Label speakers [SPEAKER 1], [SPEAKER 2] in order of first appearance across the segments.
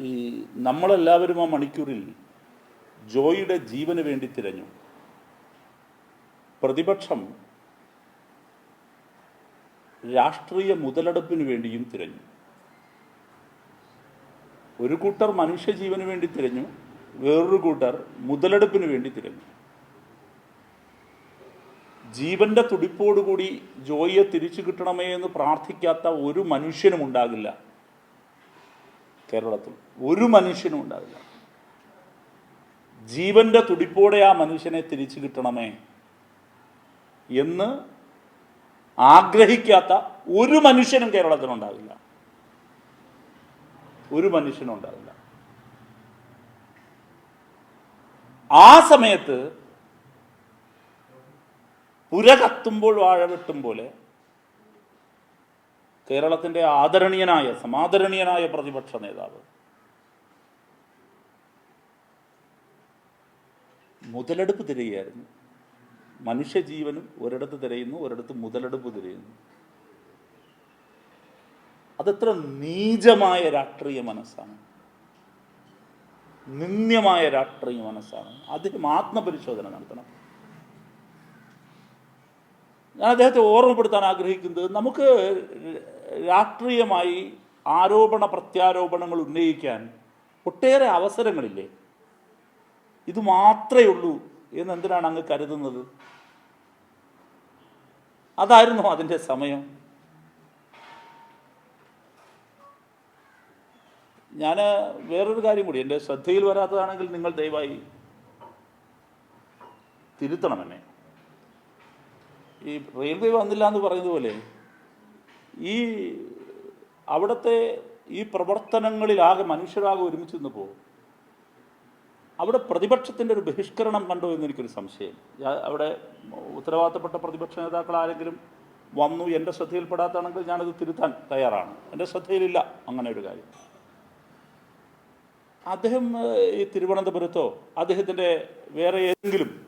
[SPEAKER 1] ഈ നമ്മളെല്ലാവരും ആ മണിക്കൂറിൽ ജോയിയുടെ ജീവന് വേണ്ടി തിരഞ്ഞു. പ്രതിപക്ഷം രാഷ്ട്രീയ മുതലെടുപ്പിന് വേണ്ടിയും തിരഞ്ഞു. ഒരു കൂട്ടർ മനുഷ്യജീവന് വേണ്ടി തിരഞ്ഞു വേറൊരു കൂട്ടർ മുതലെടുപ്പിന് വേണ്ടി തിരഞ്ഞു. ജീവന്റെ തുടിപ്പോടുകൂടി ജോയിയെ തിരിച്ചു കിട്ടണമേ എന്ന് പ്രാർത്ഥിക്കാത്ത ഒരു മനുഷ്യനും ഉണ്ടാകില്ല കേരളത്തിൽ ഒരു മനുഷ്യനും ഉണ്ടാവില്ല. ജീവന്റെ തുടിപ്പോടെ ആ മനുഷ്യനെ തിരിച്ചു കിട്ടണമേ എന്ന് ആഗ്രഹിക്കാത്ത ഒരു മനുഷ്യനും കേരളത്തിനുണ്ടാവില്ല ഒരു മനുഷ്യനും ഉണ്ടാവില്ല. ആ സമയത്ത് പുര കത്തുമ്പോൾ വാഴ വെട്ടും പോലെ കേരളത്തിന്റെ ആദരണീയനായ സമാദരണീയനായ പ്രതിപക്ഷ നേതാവ്. മുതലെടുപ്പ് തിരയുകയായിരുന്നു മനുഷ്യജീവനും ഒരിടത്ത് തിരയുന്നു ഒരിടത്ത് മുതലെടുപ്പ് തിരയുന്നു. അതെത്ര നീചമായ രാഷ്ട്രീയ മനസ്സാണ്. നിന്ദ്യമായ രാഷ്ട്രീയ മനസ്സാണ്. അദ്ദേഹം ആത്മപരിശോധന നടത്തണം. ഞാൻ അദ്ദേഹത്തെ ഓർമ്മപ്പെടുത്താൻ ആഗ്രഹിക്കുന്നത് നമുക്ക് രാഷ്ട്രീയമായി ആരോപണ പ്രത്യാരോപണങ്ങൾ ഉന്നയിക്കാൻ ഒട്ടേറെ അവസരങ്ങളില്ലേ? ഇത് മാത്രമേ ഉള്ളൂ എന്ന് എന്തിനാണ് അങ്ങ് കരുതുന്നത്? അതായിരുന്നു അതിന്റെ സമയം. ഞാൻ വേറൊരു കാര്യം കൂടി എന്റെ ശ്രദ്ധയിൽ വരാത്തതാണെങ്കിൽ നിങ്ങൾ ദയവായി തിരുത്തണം എന്നെ. ഈ റെയിൽവേ വന്നില്ല എന്ന് പറയുന്നത് പോലെ ഈ അവിടുത്തെ ഈ പ്രവർത്തനങ്ങളിലാകെ മനുഷ്യരാകെ ഒരുമിച്ച് നിന്ന് പോകും. അവിടെ പ്രതിപക്ഷത്തിന്റെ ഒരു ബഹിഷ്കരണം കണ്ടോ എന്നെനിക്കൊരു സംശയം. അവിടെ ഉത്തരവാദിത്തപ്പെട്ട പ്രതിപക്ഷ നേതാക്കൾ ആരെങ്കിലും വന്നു എന്റെ ശ്രദ്ധയിൽപ്പെടാത്താണെങ്കിൽ ഞാനത് തിരുത്താൻ തയ്യാറാണ്. എന്റെ ശ്രദ്ധയിലില്ല അങ്ങനെ ഒരു കാര്യം. അദ്ദേഹം ഈ തിരുവനന്തപുരത്തോ അദ്ദേഹത്തിന്റെ വേറെ ഏതെങ്കിലും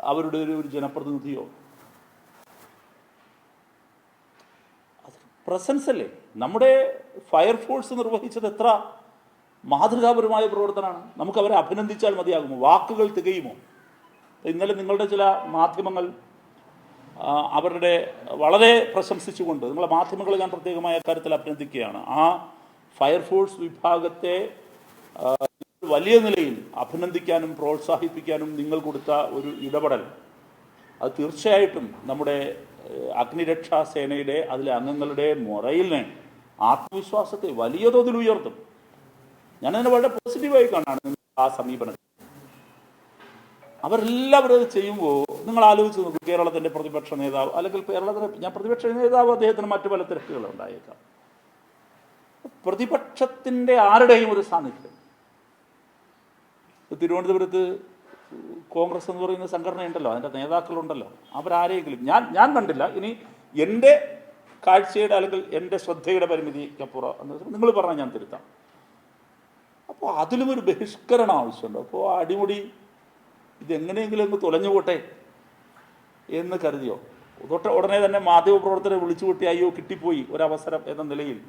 [SPEAKER 1] അവരുടെ ഒരു ഒരു ജനപ്രതിനിധിയോ പ്രസൻസ് അല്ലേ നമ്മുടെ ഫയർഫോഴ്സ് നിർവഹിച്ചത് എത്ര മാതൃകാപരമായ പ്രവർത്തനമാണ്. നമുക്ക് അവരെ അഭിനന്ദിച്ചാൽ മതിയാകുമോ? വാക്കുകൾ തികയുമോ? ഇന്നലെ നിങ്ങളുടെ ചില മാധ്യമങ്ങൾ അവരുടെ വളരെ പ്രശംസിച്ചുകൊണ്ട് നിങ്ങളെ മാധ്യമങ്ങൾ ഞാൻ പ്രത്യേകമായ കാര്യത്തിൽ അഭിനന്ദിക്കുകയാണ്. ആ ഫയർഫോഴ്സ് വിഭാഗത്തെ വലിയ നിലയിൽ അഭിനന്ദിക്കാനും പ്രോത്സാഹിപ്പിക്കാനും നിങ്ങൾ കൊടുത്ത ഒരു ഇടപെടൽ അത് തീർച്ചയായിട്ടും നമ്മുടെ അഗ്നിരക്ഷാ സേനയുടെ അതിലെ അംഗങ്ങളുടെ മുറയിലിനെ ആത്മവിശ്വാസത്തെ വലിയ തോതിൽ ഉയർത്തും. ഞാനതിനെ വളരെ പോസിറ്റീവായി കാണാണ് ആ സമീപനം അവരെല്ലാവരും അത് ചെയ്യുമ്പോൾ നിങ്ങൾ ആലോചിച്ച് നോക്കും കേരളത്തിന്റെ പ്രതിപക്ഷ നേതാവ് അല്ലെങ്കിൽ കേരളത്തിന്റെ ഞാൻ പ്രതിപക്ഷ നേതാവ് അദ്ദേഹത്തിന് മറ്റു പല തിരക്കുകളും ഉണ്ടായേക്കാം. പ്രതിപക്ഷത്തിന്റെ ആരുടെയും ഒരു സാന്നിധ്യം. തിരുവനന്തപുരത്ത് കോൺഗ്രസ് എന്ന് പറയുന്ന സംഘടനയുണ്ടല്ലോ അതിന്റെ നേതാക്കളുണ്ടല്ലോ. അവരാരെങ്കിലും ഞാൻ ഞാൻ കണ്ടില്ല. ഇനി എന്റെ കാഴ്ചയുടെ അല്ലെങ്കിൽ എന്റെ ശ്രദ്ധയുടെ പരിമിതിക്കപ്പുറം എന്ന് നിങ്ങൾ പറഞ്ഞാൽ ഞാൻ തിരുത്താം. അപ്പോൾ അതിലും ഒരു ബഹിഷ്കരണം ആവശ്യമുണ്ട്. അപ്പോൾ അടിമുടി ഇതെങ്ങനെയെങ്കിലും ഒന്ന് തുലഞ്ഞു പോട്ടെ എന്ന് കരുതിയോ? തൊട്ട് ഉടനെ തന്നെ മാധ്യമപ്രവർത്തകരെ വിളിച്ചു കൂട്ടി അയ്യോ കിട്ടിപ്പോയി ഒരവസരം എന്ന നിലയിൽ.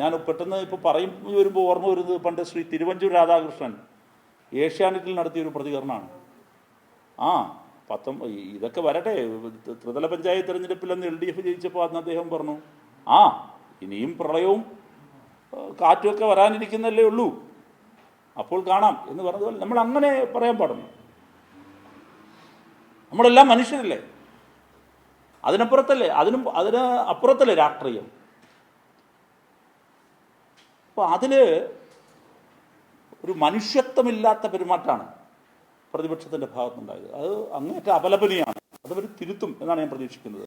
[SPEAKER 1] ഞാൻ പെട്ടെന്ന് ഇപ്പോൾ പറയും വരുമ്പോൾ ഓർമ്മ വരുന്നത് പണ്ട് ശ്രീ തിരുവഞ്ചൂർ രാധാകൃഷ്ണൻ ഏഷ്യാനെറ്റിൽ നടത്തിയൊരു പ്രതികരണമാണ്. ആ പത്തൊ ഇതൊക്കെ വരട്ടെ. ത്രിതല പഞ്ചായത്ത് തിരഞ്ഞെടുപ്പിൽ അന്ന് എൽ ഡി എഫ് ജയിച്ചപ്പോൾ അന്ന് അദ്ദേഹം പറഞ്ഞു ആ ഇനിയും പ്രളയവും കാറ്റുമൊക്കെ വരാനിരിക്കുന്നല്ലേ ഉള്ളൂ. അപ്പോൾ കാണാം എന്ന് പറഞ്ഞതുപോലെ നമ്മൾ അങ്ങനെ പറയാൻ പാടുന്നു. നമ്മളെല്ലാം മനുഷ്യരല്ലേ? അതിനപ്പുറത്തല്ലേ അതിനും അതിന് അപ്പുറത്തല്ലേ രാഷ്ട്രീയം? അപ്പോൾ അതിൽ ഒരു മനുഷ്യത്വമില്ലാത്ത പെരുമാറ്റമാണ് പ്രതിപക്ഷത്തിന്റെ ഭാഗത്തുണ്ടായത് അത് അങ്ങേറ്റ അപലപനിയാണ് അതവർ തിരുത്തും എന്നാണ് ഞാൻ പ്രതീക്ഷിക്കുന്നത്.